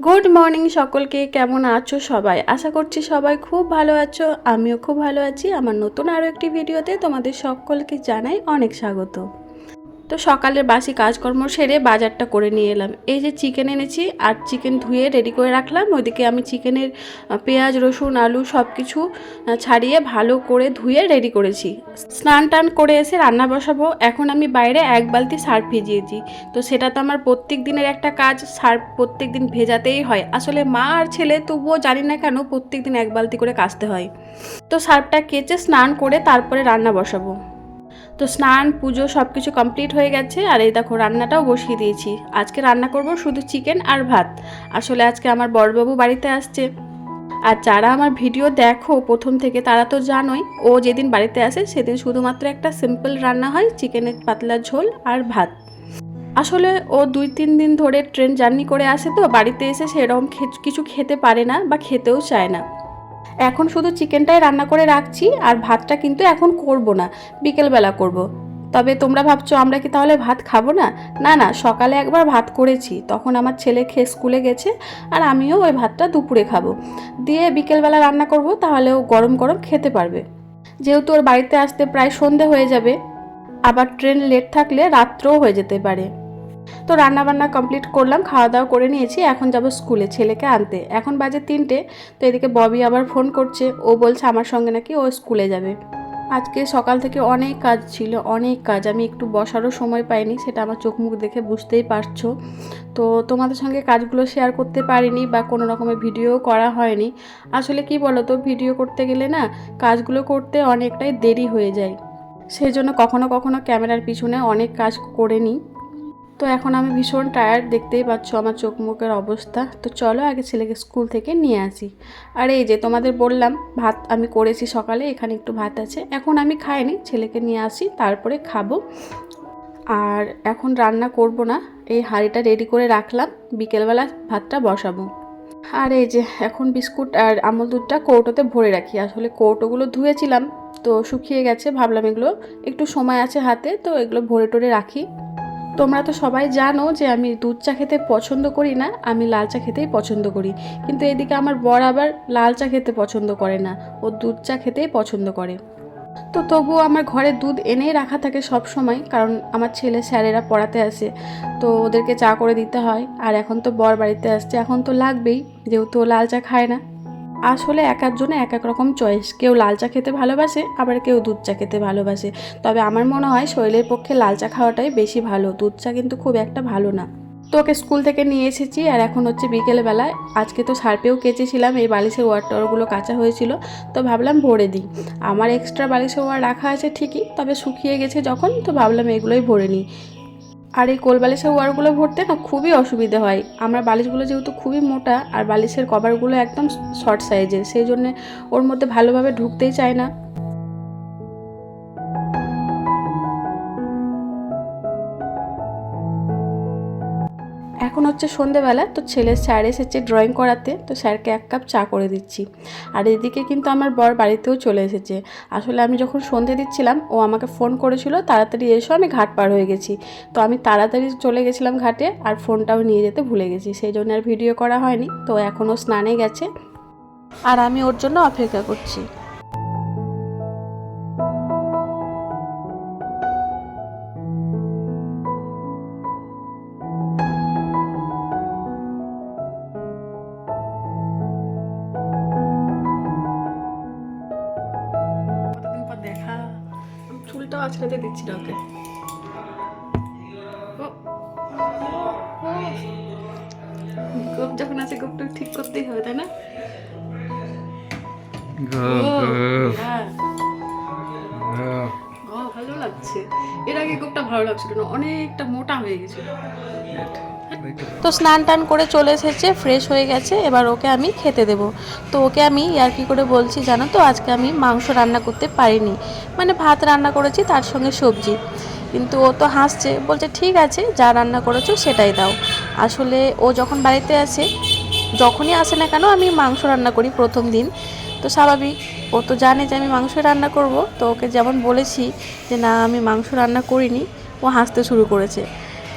Good morning সকলকে, কেমন আছো সবাই? আশা করছি সবাই খুব ভালো আছো, আমিও খুব ভালো আছি। আমার নতুন আরও একটি ভিডিওতে তোমাদের সকলকে জানাই অনেক স্বাগত। তো সকালের বাসি কাজকর্ম সেরে বাজারটা করে নিয়ে এলাম। এই যে চিকেন এনেছি আর চিকেন ধুয়ে রেডি করে রাখলাম। ওইদিকে আমি চিকেনের পেঁয়াজ, রসুন, আলু সব কিছু ছাড়িয়ে ভালো করে ধুয়ে রেডি করেছি। স্নান টান করে এসে রান্না বসাবো। এখন আমি বাইরে এক বালতি সার্ফ ভিজিয়েছি। তো সেটা তো আমার প্রত্যেক দিনের একটা কাজ। সার্ফ প্রত্যেক দিন ভেজাতেই হয়। আসলে মা আর ছেলে তবুও জানি না কেন প্রত্যেক দিন এক বালতি করে কাচতে হয়। তো সার্ফটা কেচে স্নান করে তারপরে রান্না বসাবো। তো স্নান, পুজো সব কিছু কমপ্লিট হয়ে গেছে আর এই দেখো রান্নাটাও বসিয়ে দিয়েছি। আজকে রান্না করব শুধু চিকেন আর ভাত। আসলে আজকে আমার বড়বাবু বাড়িতে আসছে। আর যারা আমার ভিডিও দেখো, প্রথম থেকে তারা তো জানোই, ও যেদিন বাড়িতে আসে সেদিন শুধুমাত্র একটা সিম্পল রান্না হয় চিকেনের পাতলা ঝোল আর ভাত। আসলে ও দুই তিন দিন ধরে ট্রেন জার্নি করে আসে তো, বাড়িতে এসে সেরকম কিছু খেতে পারে না বা খেতেও চায় না। এখন শুধু চিকেনটাই রান্না করে রাখছি আর ভাতটা কিন্তু এখন করব না, বিকেলবেলা করব। তবে তোমরা ভাবছ আমরা কি তাহলে ভাত খাব না? না না, সকালে একবার ভাত করেছি, তখন আমার ছেলে খেয়ে স্কুলে গেছে আর আমিও ওই ভাতটা দুপুরে খাব। দিয়ে বিকেলবেলা রান্না করব, তাহলে ও গরম গরম খেতে পারবে। যেহেতু ওর বাড়িতে আসতে প্রায় সন্ধে হয়ে যাবে, আবার ট্রেন লেট থাকলে রাত্রেও হয়ে যেতে পারে। তো রান্না বান্না কমপ্লিট করলাম খাওয়া দাওয়া করে নিয়েছি, এখন যাব স্কুলে ছেলেকে আনতে। এখন বাজে তিনটে, তো এদিকে ববি আবার ফোন করছে, ও বলছে আমার সঙ্গে নাকি ও স্কুলে যাবে। আজকে সকাল থেকে অনেক কাজ ছিল, অনেক কাজ, আমি একটু বসারও সময় পাইনি, সেটা আমার চোখ মুখ দেখে বুঝতেই পারছ। তো তোমাদের সঙ্গে কাজগুলো শেয়ার করতে পারিনি বা কোনো রকমের ভিডিও করা হয়নি। আসলে কি বলো তো ভিডিও করতে গেলে না, কাজগুলো করতে অনেকটাই দেরি হয়ে যায়। সেই জন্য কখনো কখনো ক্যামেরার পিছনে অনেক কাজ করে নিই। তো এখন আমি ভীষণ টায়ার্ড দেখতেই পাচ্ছ আমার চোখ মুখের অবস্থা। তো চলো আগে ছেলেকে স্কুল থেকে নিয়ে আসি। আর এই যে তোমাদের বললাম, ভাত আমি করেছি সকালে, এখানে একটু ভাত আছে। এখন আমি খাইনি, ছেলেকে নিয়ে আসি, তারপরে খাব। আর এখন রান্না করব না, এই হাঁড়িটা রেডি করে রাখলাম, বিকেলবেলা ভাতটা বসাবো। আর এই যে এখন বিস্কুট আর আমল দুধটা কৌটোতে ভরে রাখি। আসলে কৌটোগুলো ধুয়েছিলাম, তো শুকিয়ে গেছে, ভাবলাম এগুলো একটু সময় আছে হাতে, তো এগুলো ভরে টরে রাখি। তোমরা তো সবাই জানো যে আমি দুধ চা খেতে পছন্দ করি না, আমি লাল চা খেতেই পছন্দ করি। কিন্তু এদিকে আমার বর আবার লাল চা খেতে পছন্দ করে না, ও দুধ চা খেতেই পছন্দ করে। তো তবুও আমার ঘরে দুধ এনেই রাখা থাকে সব সময়, কারণ আমার ছেলে স্যারেরা পড়াতে আসে, তো ওদেরকে চা করে দিতে হয়। আর এখন তো বর বাড়িতে আসছে, এখন তো লাগবেই, যেহেতু ও লাল চা খায় না। আসলে এক একজনে এক এক রকম চয়েস কেউ লাল চা খেতে ভালোবাসে, আবার কেউ দুধ চা খেতে ভালোবাসে। তবে আমার মনে হয় শরীরের পক্ষে লাল চা খাওয়াটাই বেশি ভালো, দুধ চা কিন্তু খুব একটা ভালো না। তো ওকে স্কুল থেকে নিয়ে এসেছি আর এখন হচ্ছে বিকেলবেলায়। আজকে তো সার্পেও কেচেছিলাম, এই বালিশের ওয়ার টাওয়ারগুলো কাঁচা হয়েছিল, তো ভাবলাম ভরে দিই। আমার এক্সট্রা বালিশের ওয়ার রাখা আছে ঠিকই, তবে শুকিয়ে গেছে যখন, তো ভাবলাম এগুলোই ভরে নিই। আর এই কোল বালিশের ওয়ারগুলো ভরতে না খুবই অসুবিধা হয়। আমার বালিশগুলো যেহেতু খুবই মোটা, আর বালিশের কভারগুলো একদম শর্ট সাইজের সেই জন্যে ওর মধ্যে ভালোভাবে ঢুকতেই চায় না। এখন হচ্ছে সন্ধেবেলা, তো ছেলের স্যার এসেছে ড্রয়িং করাতে, তো স্যারকে এক কাপ চা করে দিচ্ছি। আর এদিকে কিন্তু আমার বর বাড়িতেও চলে এসেছে। আসলে আমি যখন সন্ধে দিচ্ছিলাম, ও আমাকে ফোন করেছিল, তাড়াতাড়ি এসো, আমি ঘাট পার হয়ে গেছি। তো আমি তাড়াতাড়ি চলে গেছিলাম ঘাটে, আর ফোনটাও নিয়ে যেতে ভুলে গেছি, সেই জন্য আর ভিডিও করা হয়নি। তো এখনও স্নানে গেছে। আর আমি ওর জন্য অপেক্ষা করছি। আমি দিচ্ছি না ওকে গোপ যখন আছে গোপটা ঠিক করতেই হবে তাই না? হ্যাঁ। ভালো লাগছে। এর আগে গোপটা ভালো লাগছিল না অনেকটা মোটা হয়ে গেছিল। তো স্নান টান করে চলে এসেছে ফ্রেশ হয়ে গেছে, এবার ওকে আমি খেতে দেব। তো ওকে আমি আর কি করে বলছি জানো তো, আজকে আমি মাংস রান্না করতে পারিনি। মানে ভাত রান্না করেছি, তার সঙ্গে সবজি। কিন্তু ও তো হাসছে, বলছে, ঠিক আছে, যা রান্না করেছ সেটাই দাও। আসলে ও যখন বাড়িতে আসে, যখনই আসে না কেন, আমি মাংস রান্না করি প্রথম দিন। তো স্বাভাবিক, ও তো জানে যে আমি মাংস রান্না করব। তো ওকে যেমন বলেছি যে, না, আমি মাংস রান্না করিনি। ও হাসতে শুরু করেছে।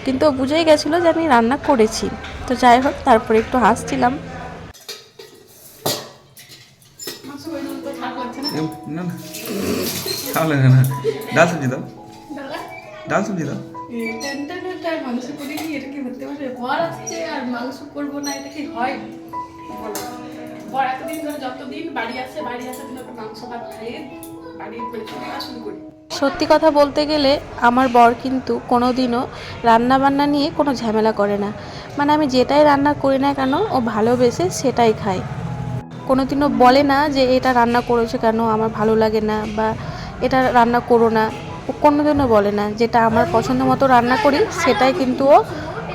কিন্তু ও বুঝেই গেছিল যে আমি রান্না করেছি। তো যাই হোক তারপরে একটু হাসছিলাম। এ, না না। খাওয়া লাগে না। ডাল সবজি দাও। ডাল? সবজি দাও। মাংস করিনি এটা কি হতে পারে? বর আসছে আর মাংস করব না এটা কি হয়? বর এতদিন ধরে যতদিন বাড়ি আসে বাড়ি আসে দিন ওকে মাংস ভাত খাইয়ে সত্যি কথা বলতে গেলে আমার বর কিন্তু কোনো দিনও রান্না বান্না নিয়ে কোনো ঝামেলা করে না। মানে আমি যেটাই রান্না করি না কেন, ও ভালোবেসে সেটাই খায়। কোনো দিনও বলে না যে এটা রান্না করেছে কেন, আমার ভালো লাগে না বা এটা রান্না করো না। ও কোনো দিনও বলে না। যেটা আমার পছন্দ মতো রান্না করি, সেটাই কিন্তু ও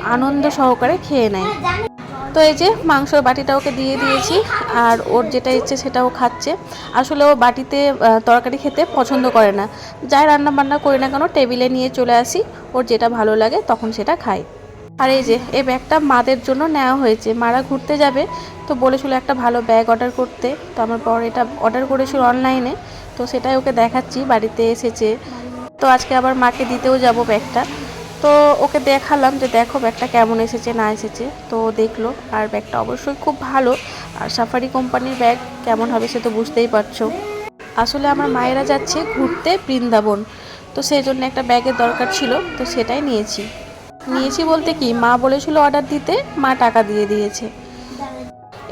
আনন্দ সহকারে খেয়ে নেয়। তো এই যে মাংসর বাটিটা ওকে দিয়ে দিয়েছি, আর ওর যেটা ইচ্ছে সেটাও খাচ্ছে। আসলে ও বাটিতে তরকারি খেতে পছন্দ করে না। যাই রান্না বান্না করি না কেন, টেবিলে নিয়ে চলে আসি, ওর যেটা ভালো লাগে তখন সেটা খায় আর এই যে, এই ব্যাগটা মাদের জন্য নেওয়া হয়েছে। মারা ঘুরতে যাবে, তো বলেছিল একটা ভালো ব্যাগ অর্ডার করতে। তো আমার পর এটা অর্ডার করেছিল অনলাইনে, তো সেটাই ওকে দেখাচ্ছি, বাড়িতে এসেছে। তো আজকে আবার মাকে দিতেও যাব ব্যাগটা। তো ওকে দেখালাম যে দেখো ব্যাগটা কেমন এসেছে, না এসেছে। তো দেখল আর ব্যাগটা অবশ্যই খুব ভালো। আর সাফারি কোম্পানির ব্যাগ কেমন হবে সে তো বুঝতেই পারছ। আসলে আমার মায়েরা যাচ্ছে ঘুরতে বৃন্দাবন। তো সেই জন্য একটা ব্যাগের দরকার ছিল, তো সেটাই নিয়েছি। নিয়েছি বলতে কি, মা বলেছিল অর্ডার দিতে, মা টাকা দিয়ে দিয়েছে।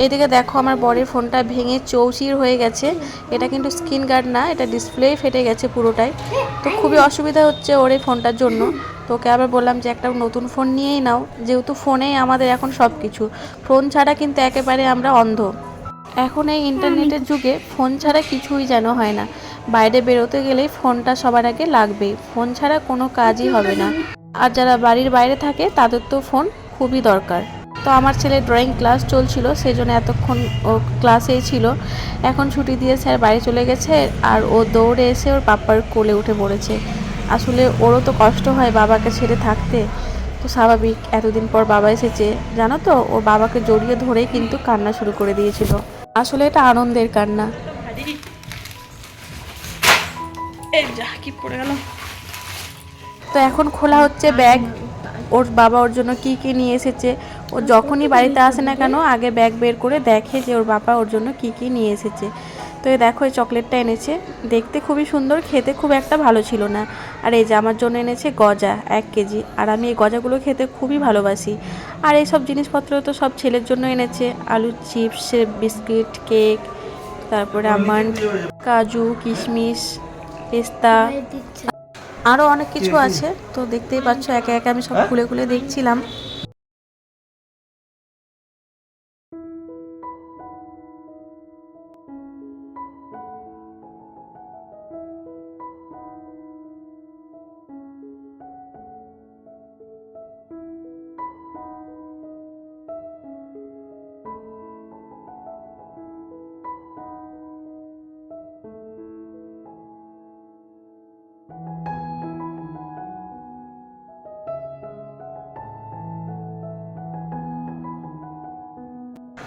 এদিকে দেখো আমার বরের ফোনটা ভেঙে চৌচির হয়ে গেছে। এটা কিন্তু স্ক্রিন গার্ড না, এটা ডিসপ্লে ফেটে গেছে পুরোটাই। তো খুবই অসুবিধা হচ্ছে ওর এই ফোনটার জন্য। তো ওকে আবার বললাম যে একটা নতুন ফোন নিয়েই নাও। যেহেতু ফোনেই আমাদের এখন সব কিছু ফোন ছাড়া কিন্তু একেবারে আমরা অন্ধ। এখন এই ইন্টারনেটের যুগে ফোন ছাড়া কিছুই যেন হয় না। বাইরে বেরোতে গেলেই ফোনটা সবার আগে লাগবেই ফোন ছাড়া কোনো কাজই হবে না। আর যারা বাড়ির বাইরে থাকে, তাদের তো ফোন খুবই দরকার। তো আমার ছেলে ড্রয়িং ক্লাস চলছিল সেই জন্য এতক্ষণ ও ক্লাসেই ছিল। এখন ছুটি দিয়ে স্যার বাড়ি চলে গেছে, আর ও দৌড়ে এসে ওর পাপ্পার কোলে উঠে পড়েছে। আসলে ওরও তো কষ্ট হয় বাবাকে ছেড়ে থাকতে। তো স্বাভাবিক এতদিন পর বাবা এসেছে। জানো তো ওর বাবাকে জড়িয়ে ধরেই কিন্তু কান্না শুরু করে দিয়েছিল। আসলে এটা আনন্দের কান্না। কি পড়ে গেল। তো এখন খোলা হচ্ছে ব্যাগ। ওর বাবা ওর জন্য কি কি নিয়ে এসেছে? ও যখনই বাড়িতে আসে না কেন আগে ব্যাগ বের করে দেখে যে ওর বাবা ওর জন্য কি কি নিয়ে এসেছে। তো এই দেখো এই চকলেটটা এনেছে। দেখতে খুবই সুন্দর খেতে খুব একটা ভালো ছিল না। আর এই যে আমার জন্য এনেছে গজা এক কেজি। আর আমি এই গজাগুলো খেতে খুবই ভালোবাসি। আর এই সব জিনিসপত্র তো সব ছেলের জন্য এনেছে। আলু চিপস বিস্কিট কেক তারপরে আমন্ড কাজু কিশমিশ পেস্তা। আরও অনেক কিছু আছে। তো দেখতেই পাচ্ছ একে একে আমি সব খুলে খুলে দেখছিলাম।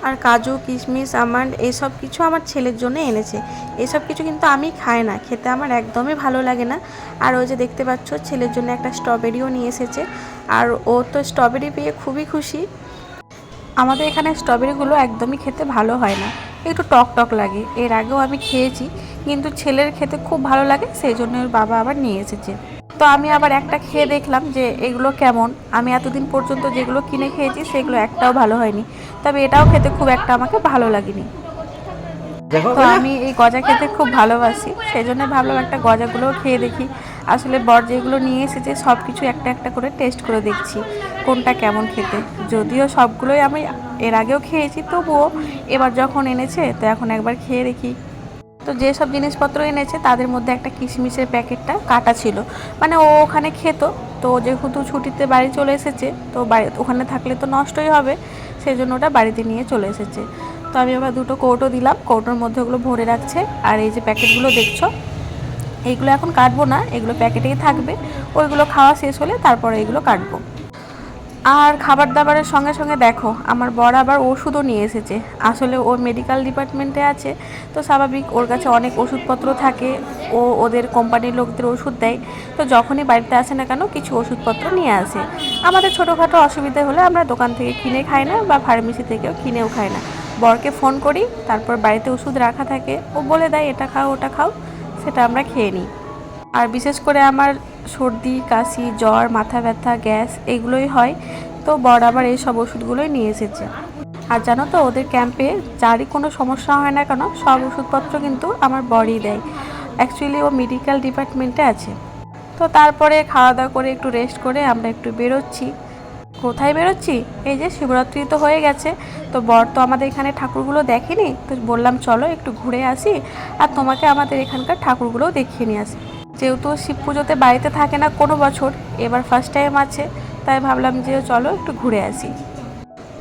আর কাজু, কিশমিশ, আমান্ড এইসব কিছু আমার ছেলের জন্য এনেছে। এসব কিছু কিন্তু আমি খাই না, খেতে আমার একদমই ভালো লাগে না। আর ওই যে দেখতে পাচ্ছ, ছেলের জন্য একটা স্ট্রবেরিও নিয়ে এসেছে। আর ও তো স্ট্রবেরি পেয়ে খুবই খুশি। আমাদের এখানে স্ট্রবেরিগুলো একদমই খেতে ভালো হয় না। একটু টক টক লাগে। এর আগেও আমি খেয়েছি, কিন্তু ছেলের খেতে খুব ভালো লাগে, সেই জন্য ওর বাবা আবার নিয়ে এসেছে। তো আমি আবার একটা খেয়ে দেখলাম যে এগুলো কেমন। আমি এতদিন পর্যন্ত যেগুলো কিনে খেয়েছি সেগুলো একটাও ভালো হয়নি। তবে এটাও খেতে খুব একটা আমাকে ভালো লাগেনি। তো আমি এই গজা খেতে খুব ভালোবাসি। সেই জন্য ভাবলাম একটা গজাগুলোও খেয়ে দেখি। আসলে বর যেগুলো নিয়ে এসেছে সব কিছু একটা একটা করে টেস্ট করে দেখছি কোনটা কেমন খেতে। যদিও সবগুলোই আমি এর আগেও খেয়েছি তবুও এবার যখন এনেছে তো এখন একবার খেয়ে দেখি। তো যেসব জিনিসপত্র এনেছে তাদের মধ্যে একটা কিশমিশের প্যাকেটটা কাটা ছিল। মানে ও ওখানে খেত, তো যেহেতু ছুটিতে বাড়ি চলে এসেছে, তো বাড়ি, ওখানে থাকলে তো নষ্টই হবে সেই জন্য ওটা বাড়িতে নিয়ে চলে এসেছে। তো আমি আবার দুটো কৌটো দিলাম, কৌটোর মধ্যে ওগুলো ভরে রাখছে, আর এই যে প্যাকেটগুলো দেখছ, এইগুলো এখন কাটবো না, এগুলো প্যাকেটেই থাকবে, ওইগুলো খাওয়া শেষ হলে তারপরে এগুলো কাটবো। আর খাবার দাবারের সঙ্গে সঙ্গে দেখো, আমার বর আবার ওষুধও নিয়ে এসেছে। আসলে ও মেডিকেল ডিপার্টমেন্টে আছে, তো স্বাভাবিক ওর কাছে অনেক ওষুধপত্র থাকে, ও ওদের কোম্পানির লোকদের ওষুধ দেয়। তো যখনই বাড়িতে আসে না কেন, কিছু ওষুধপত্র নিয়ে আসে। আমাদের ছোটোখাটো অসুবিধা হলে আমরা দোকান থেকে কিনে খাই না বা ফার্মেসি থেকেও কিনেও খাই না। বরকে ফোন করি, তারপর বাড়িতে ওষুধ রাখা থাকে, ও বলে দেয়, এটা খাও, ওটা খাও। সেটা আমরা খেয়ে নিই। আর বিশেষ করে আমার সর্দি, কাশি, জ্বর, মাথা ব্যথা, গ্যাস এগুলোই হয়। তো বর আবার এই সব ওষুধগুলোই নিয়ে এসেছে। আর জানো তো, ওদের ক্যাম্পে যারই কোনো সমস্যা হয় না কেন, সব ওষুধপত্র কিন্তু আমার বরই দেয়। অ্যাকচুয়ালি ও মেডিকেল ডিপার্টমেন্টে আছে। তো তারপরে খাওয়া দাওয়া করে একটু রেস্ট করে আমরা একটু বেরোচ্ছি। কোথায় বেরোচ্ছি? এই যে শিবরাত্রি তো হয়ে গেছে। তো বর তো আমাদের এখানে ঠাকুরগুলো দেখেনি। তো বললাম, চলো একটু ঘুরে আসি। আর তোমাকে আমাদের এখানকার ঠাকুরগুলোও দেখিয়ে নিয়ে আসি। যেহেতু শিব পুজোতে বাড়িতে থাকে না কোনো বছর, এবার ফার্স্ট টাইম আছে, তাই ভাবলাম যে চলো একটু ঘুরে আসি।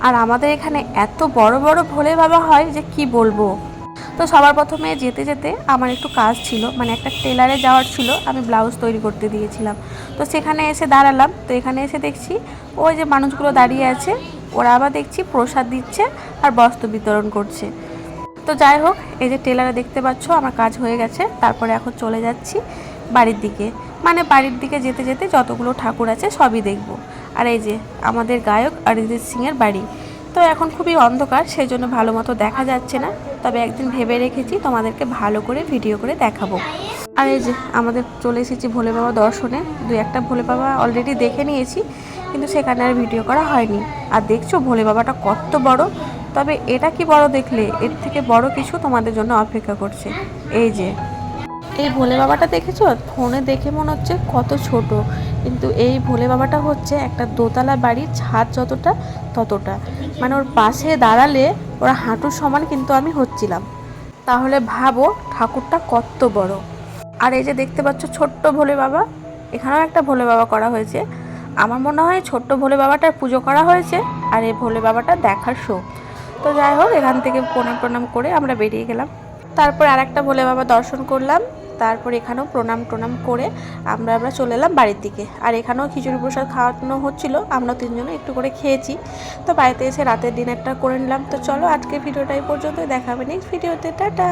আর আমাদের এখানে এত বড় বড় ভোলে বাবা হয় যে কি বলব? তো সবার প্রথমে যেতে যেতে আমার একটু কাজ ছিল মানে একটা টেলারে যাওয়ার ছিল, আমি ব্লাউজ তৈরি করতে দিয়েছিলাম। তো সেখানে এসে দাঁড়ালাম, তো এখানে এসে দেখছি ওই যে মানুষগুলো দাঁড়িয়ে আছে, ওরা আবার দেখছি প্রসাদ দিচ্ছে আর বস্ত্র বিতরণ করছে। তো যাই হোক, এই যে টেলারে দেখতে পাচ্ছ, আমার কাজ হয়ে গেছে, তারপরে এখন চলে যাচ্ছি। বাড়ির দিকে। মানে বাড়ির দিকে যেতে যেতে যতগুলো ঠাকুর আছে সবই দেখব। আর এই যে আমাদের গায়ক অরিজিৎ সিংয়ের বাড়ি। তো এখন খুবই অন্ধকার সেই জন্য ভালো মতো দেখা যাচ্ছে না। তবে একদিন ভেবে রেখেছি তোমাদেরকে ভালো করে ভিডিও করে দেখাবো। আর এই যে আমাদের চলে এসেছি ভোলে বাবা দর্শনে। দু একটা ভোলে বাবা অলরেডি দেখে নিয়েছি, কিন্তু সেখানে আর ভিডিও করা হয়নি। আর দেখছ ভোলে বাবাটা কত বড়? তবে এটা কি বড় দেখলে? এর থেকে বড় কিছু তোমাদের জন্য অপেক্ষা করছে। এই যে এই ভোলে বাবাটা দেখেছ? ফোনে দেখে মনে হচ্ছে কত ছোট। কিন্তু এই ভোলে বাবাটা হচ্ছে একটা দোতলা বাড়ির ছাদ যতটা, ততটা। মানে ওর পাশে দাঁড়ালে ওরা হাঁটুর সমান কিন্তু আমি হচ্ছিলাম। তাহলে ভাবো ঠাকুরটা কত বড়। আর এই যে দেখতে পাচ্ছ ছোট্ট ভোলে বাবা, এখানেও একটা ভোলে বাবা করা হয়েছে। আমার মনে হয় ছোট্ট ভোলে বাবাটার পুজো করা হয়েছে আর এই ভোলে বাবাটা দেখার শো। তো যাই হোক, এখান থেকে প্রণাম প্রণাম করে আমরা বেরিয়ে গেলাম। তারপর আর একটা ভোলে বাবা দর্শন করলাম। তারপর এখানেও প্রণাম টোনাম করে আমরা আমরা চলে এলাম বাড়ির দিকে। আর এখানেও খিচুড়ি প্রসাদ খাওয়ানো হচ্ছিল, আমরা তিনজনে একটু করে খেয়েছি। তো বাড়িতে এসে রাতের ডিনারটা করে নিলাম। তো চলো আজকে ভিডিওটা এই পর্যন্ত দেখাবে নেক্সট ভিডিওতে টাটা!